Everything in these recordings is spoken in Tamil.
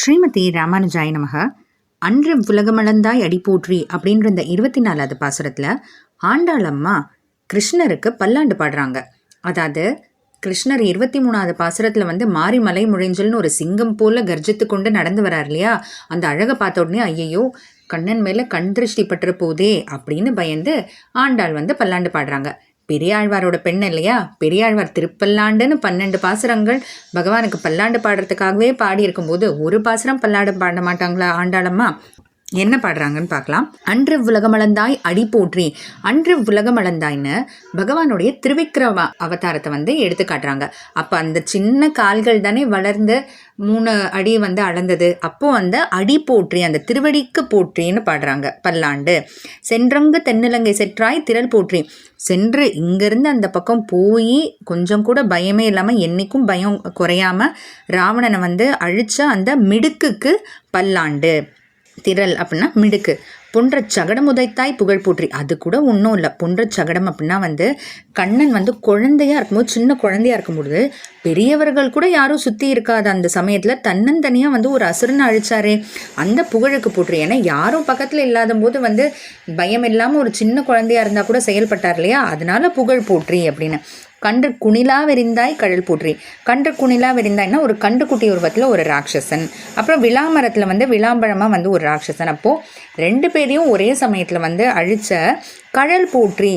ஸ்ரீமதி ராமானுஜாய நமக. அன்று உலகமளந்தாய் அடி போற்றி அப்படின்ற இந்த இருபத்தி நாலாவது பாசுரத்தில் ஆண்டாளம்மா கிருஷ்ணருக்கு பல்லாண்டு பாடுறாங்க. அதாவது கிருஷ்ணர் இருபத்தி மூணாவது பாசுரத்தில் வந்து மாரிமலை முழிஞ்சல்னு ஒரு சிங்கம் போல கர்ஜித்து கொண்டு நடந்து வரார் இல்லையா? அந்த அழகை பார்த்த உடனே ஐயையோ கண்ணன் மேலே கண் திருஷ்டி பட்டுற போதே அப்படின்னு பயந்து ஆண்டாள் வந்து பல்லாண்டு பாடுறாங்க. பெரியாழ்வாரோட பெண் இல்லையா? பெரியாழ்வார் திருப்பல்லாண்டுன்னு பன்னெண்டு பாசுரங்கள் பகவானுக்கு பல்லாண்டு பாடுறதுக்காகவே பாடியிருக்கும்போது ஒரு பாசுரம் பல்லாண்டு பாட மாட்டாங்களா ஆண்டாளம்மா? என்ன பாடுறாங்கன்னு பார்க்கலாம். அன்று உலகமளந்தாய் அடி போற்றி. அன்று உலகமளந்தாய்னு பகவானுடைய திருவிக்ரம அவதாரத்தை வந்து எடுத்து காட்டுறாங்க. அப்போ அந்த சின்ன கால்கள் தானே வளர்ந்து மூணு அடி வந்து அளந்தது. அப்போ அந்த அடி போற்றி அந்த திருவடிக்கு போற்றின்னு பாடுறாங்க. பல்லாண்டு. சென்றங்கு தென்னிலங்கை செற்றாய் திரள் போற்றி. சென்று இங்கேருந்து அந்த பக்கம் போய் கொஞ்சம் கூட பயமே இல்லாமல் என்றைக்கும் பயம் குறையாமல் ராவணனை வந்து அழித்த அந்த மிடுக்குக்கு பல்லாண்டு. திரள் அப்படின்னா மிடுக்கு. பொன்ற சகடம் உதைத்தாய் புகழ் போற்றி. அது கூட ஒன்றும் இல்லை. பொன்ற சகடம் அப்படின்னா வந்து கண்ணன் வந்து குழந்தையாக இருக்கும்போது சின்ன குழந்தையாக இருக்கும்போது பெரியவர்கள் கூட யாரும் சுற்றி இருக்காது அந்த சமயத்தில் தன்னந்தனியாக வந்து ஒரு அசுரனை அழிச்சாரே. அந்த புகழுக்கு போற்றி. ஏன்னா யாரும் பக்கத்தில் இல்லாத போது வந்து பயம் இல்லாமல் ஒரு சின்ன குழந்தையா இருந்தால் கூட செயல்பட்டார் இல்லையா? அதனால புகழ் போற்றி அப்படின்னு. கன்று குணிலா வெறிந்தாய் கடல் போற்றி. கன்று குணிலா வெறிந்தாய்னா ஒரு கண்டுக்குட்டி உருவத்தில் ஒரு ராட்சசன். அப்புறம் விளாமரத்தில் வந்து விளாம்பழமாக வந்து ஒரு ராட்சசன். அப்போது ரெண்டு பேரையும் ஒரே சமயத்தில் வந்து அழித்த கடல் போற்றி.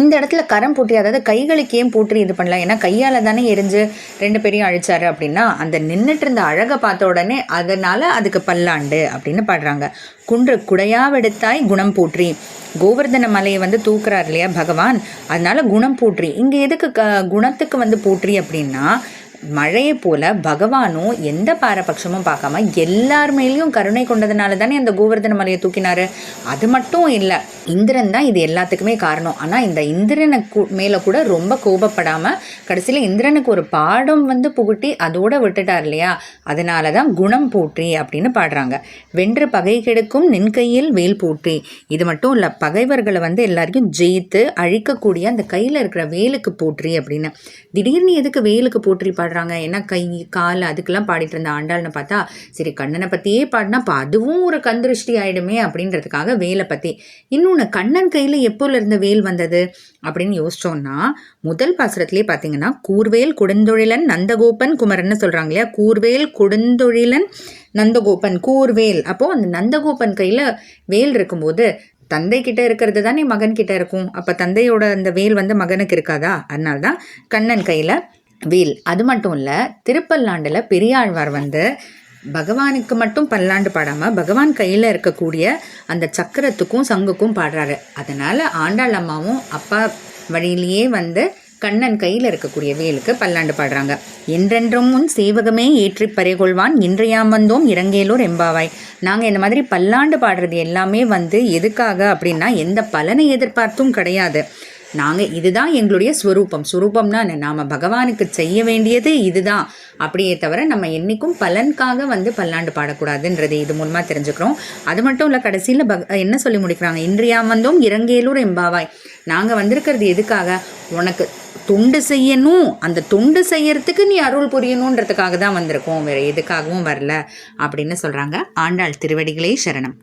இந்த இடத்துல கரம் போட்டி அதாவது கைகளுக்கு ஏன் போற்றி இது பண்ணலாம் ஏன்னா கையால் தானே எரிஞ்சு ரெண்டு பேரையும் அழிச்சாரு அப்படின்னா அந்த நின்றுட்டு இருந்த அழகை பார்த்த உடனே அதனால் அதுக்கு பல்லாண்டு அப்படின்னு பாடுறாங்க. குன்று குடையாவெடுத்தாய் குணம் போற்றி. கோவர்தன மலையை வந்து தூக்குறார் இல்லையா பகவான்? அதனால குணம் போற்றி. இங்கே எதுக்கு க குணத்துக்கு வந்து போற்றி அப்படின்னா மழையை போல பகவானும் எந்த பாரபட்சமும் பார்க்காம எல்லார் மேலேயும் கருணை கொண்டதுனால தானே அந்த கோவர்தன மலையை தூக்கினாரு. அது மட்டும் இல்லை இந்திரன் தான் இது எல்லாத்துக்குமே காரணம். ஆனால் இந்த இந்திரனுக்கு மேலே கூட ரொம்ப கோபப்படாமல் கடைசியில் இந்திரனுக்கு ஒரு பாடம் வந்து புகுட்டி அதோட விட்டுட்டார் இல்லையா? அதனால தான் குணம் போற்றி அப்படின்னு பாடுறாங்க. வென்று பகை கெடுக்கும் நின்கையில் வேல் போற்றி. இது மட்டும் இல்லை பகைவர்களை வந்து எல்லாரையும் ஜெயித்து அழிக்கக்கூடிய அந்த கையில் இருக்கிற வேலுக்கு போற்றி அப்படின்னு. திடீர்னு எதுக்கு வேலுக்கு போற்றி பாடுறாங்க. ஏன்னா கை கால் அதுக்கெல்லாம் பாடிட்டு இருந்த ஆண்டாள்னு பார்த்தா சரி கண்ணனை பற்றியே பாடினா இப்போ அதுவும் ஒரு கந்திருஷ்டி ஆகிடுமே அப்படின்றதுக்காக வேலை பற்றி இன்னொன்று கண்ணன் கையில் எப்போல இருந்த வேல் வந்தது அப்படின்னு யோசிச்சோம்னா முதல் பாசுரத்திலே பார்த்தீங்கன்னா கூர்வேல் கொடுந்தொழிலன் நந்தகோபன் குமரன்னு சொல்கிறாங்க இல்லையா? கூர்வேல் கொடுந்தொழிலன் நந்தகோபன் கூர்வேல். அப்போது அந்த நந்தகோபன் கையில் வேல் இருக்கும்போது தந்தை கிட்ட இருக்கிறது தானே மகன் கிட்ட இருக்கும். அப்போ தந்தையோட அந்த வேல் வந்து மகனுக்கு இருக்காதா? அதனால தான் கண்ணன் கையில் வேல் அது மட்டும் இல்லை திருப்பல்லாண்டில் பெரியாழ்வார் வந்து பகவானுக்கு மட்டும் பல்லாண்டு பாடாமல் பகவான் கையில் இருக்கக்கூடிய அந்த சக்கரத்துக்கும் சங்குக்கும் பாடுறாரு. அதனால் ஆண்டாள் அம்மாவும் அப்பா வழியிலேயே வந்து கண்ணன் கையில் இருக்கக்கூடிய வேலுக்கு பல்லாண்டு பாடுறாங்க. என்றென்றும் முன் சேவகமே ஏற்றி பறைகொள்வான் இன்றையாம் வந்தோம் இறங்கேலூர் எம்பாவாய். நாங்கள் இந்த மாதிரி பல்லாண்டு பாடுறது எல்லாமே வந்து எதுக்காக அப்படின்னா எந்த பலனை எதிர்பார்த்தும் கிடையாது. நாங்கள் இதுதான் எங்களுடைய ஸ்வரூபம். ஸ்வரூபம்னா நாம் பகவானுக்கு செய்ய வேண்டியது இதுதான். அப்படியே தவிர நம்ம என்றைக்கும் பலனுக்காக வந்து பல்லாண்டு பாடக்கூடாதுன்றது இது மூலமாக தெரிஞ்சுக்கிறோம். அது மட்டும் இல்லை கடைசியில் பக என்ன சொல்லி முடிக்கிறாங்க? இன்றியாம் வந்தோம் இறங்கேலூர் எம்பாவாய். நாங்கள் வந்திருக்கிறது எதுக்காக? உனக்கு தொண்டு செய்யணும். அந்த தொண்டு செய்யறதுக்கு நீ அருள் புரியணுன்றதுக்காக தான் வந்திருக்கோம். வேறு எதுக்காகவும் வரல. அப்படின்னு சொல்கிறாங்க ஆண்டாள் திருவடிகளே சரணம்.